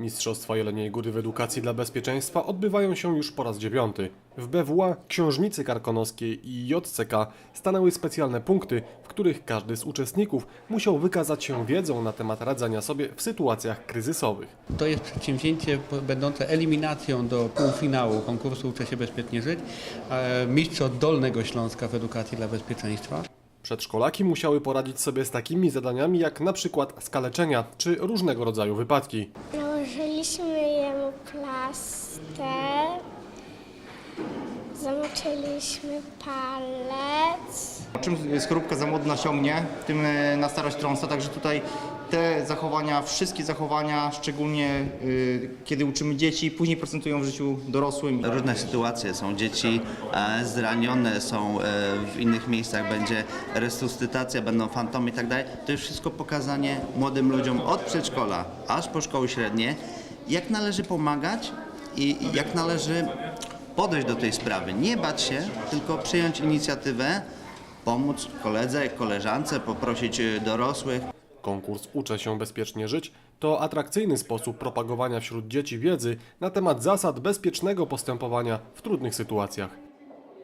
Mistrzostwa Jeleniej Góry w edukacji dla bezpieczeństwa odbywają się już po raz dziewiąty. W BWA, Książnicy Karkonoskiej i JCK stanęły specjalne punkty, w których każdy z uczestników musiał wykazać się wiedzą na temat radzenia sobie w sytuacjach kryzysowych. To jest przedsięwzięcie będące eliminacją do półfinału konkursu Uczę się bezpiecznie żyć. E, Mistrz od Dolnego Śląska w edukacji dla bezpieczeństwa. Przedszkolaki musiały poradzić sobie z takimi zadaniami jak na przykład skaleczenia czy różnego rodzaju wypadki. Nałożyliśmy jemu plaster, zamoczyliśmy palec. Czym skorupka za młody nasiągnie, tym e, na starość trąsa, także tutaj te zachowania, wszystkie zachowania, szczególnie y, kiedy uczymy dzieci, później procentują w życiu dorosłym. Różne sytuacje, są dzieci e, zranione, są e, w innych miejscach, będzie resuscytacja, będą fantomy i tak dalej. To jest wszystko pokazanie młodym ludziom od przedszkola aż po szkoły średnie, jak należy pomagać i jak należy podejść do tej sprawy. Nie bać się, tylko przyjąć inicjatywę, pomóc koledze, koleżance, poprosić e, dorosłych. Konkurs Uczę się bezpiecznie żyć to atrakcyjny sposób propagowania wśród dzieci wiedzy na temat zasad bezpiecznego postępowania w trudnych sytuacjach.